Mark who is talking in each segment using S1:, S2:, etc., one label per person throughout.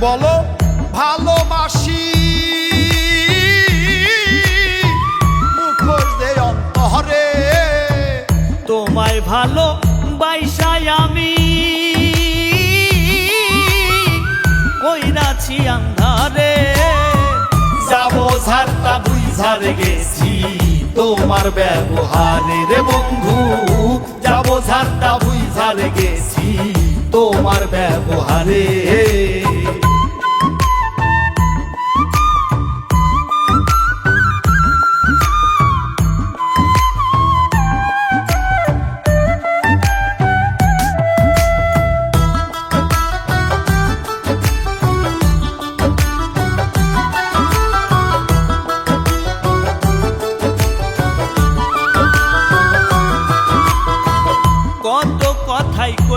S1: বলো, ভালোবাসি।
S2: তোমায় ভালো বাইসাই আমি কইরাছি আন্ধারে?
S3: যাব ঝাড়টা বুই ঝাড়ে গেছি তোমার ব্যবহারে। রে বন্ধু, যাব ঝাড়টা বুই ঝাড়ে গেছি তোমার ব্যবহারে।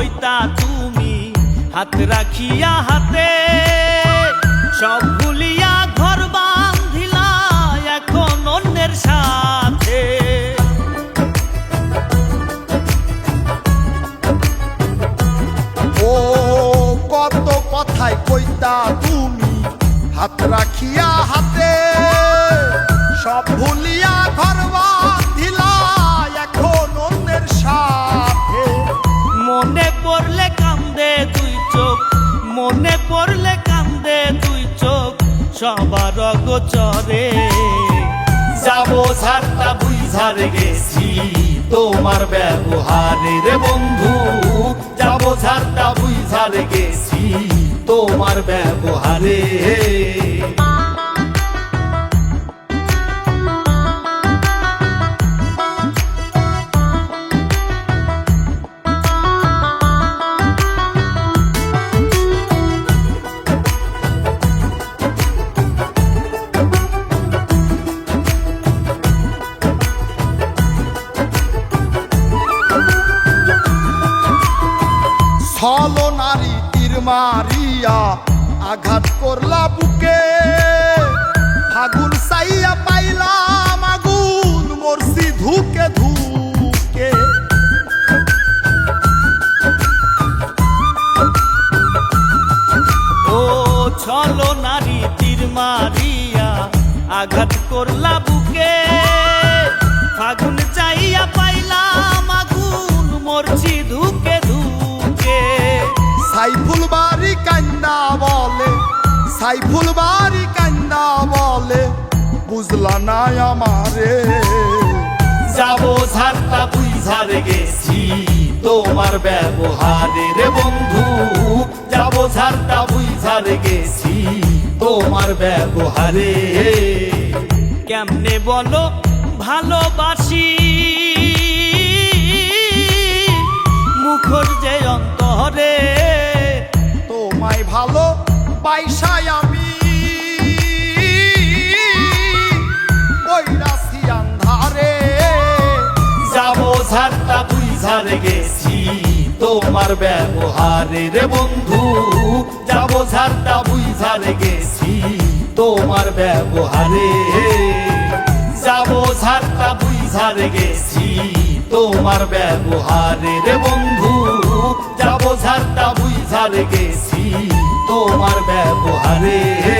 S2: কথাই তুমি হাত রাখিয়া হাতে, সব ভুলিয়া ঘর বান্ধিলা এখন অন্যের সাথে।
S1: ও কত কথাই কইতা তুমি, হাত রাখিয়া হাতে
S2: সবার গোচরে।
S3: যাব ঝাড়টা বুঝার গেছি তোমার ব্যবহারে রে বন্ধু। যাব ঝাড়টা বুঝার গেছি তোমার ব্যবহারে।
S1: তীর মারিয়া আঘাত করলা বুকে। ফাগুন সাইয়া পাইলাম আগুন, মরছি ধুকে ধুকে।
S2: ও ছলো নারী তীর মারিয়া আঘাত করলা বুকে। ফাগুন চাইয়া
S1: সাইফুল বাড়ি কান্না বলে, বুঝলা না আমারে।
S3: যাব ঝাড়টা বুই ঝাড়ে গেছি, তোমার ব্যবহারে। রে বন্ধু, যাব ঝাড়টা বুই ঝাড়ে গেছি, তোমার ব্যবহারে।
S2: কেমনে বলো, ভালোবাসি? মুখর যে
S1: পাইসাই আমি। বৈরাসি আন্ধারে।
S3: যাব ঝাড়টা বুই ঝাড়ে গেছি, তোমার ব্যবহারে রে বন্ধু। যাব ঝাড়টা বুই ঝাড়ে গেছি, তোমার ব্যবহারে। যাব ঝাড়টা বুই ঝাড়ে গেছি, তোমার ব্যবহারে রে বন্ধু। যাব ঝাড়টা বুই ঝাড়ে গেছি। তোমার ব্যবহারে।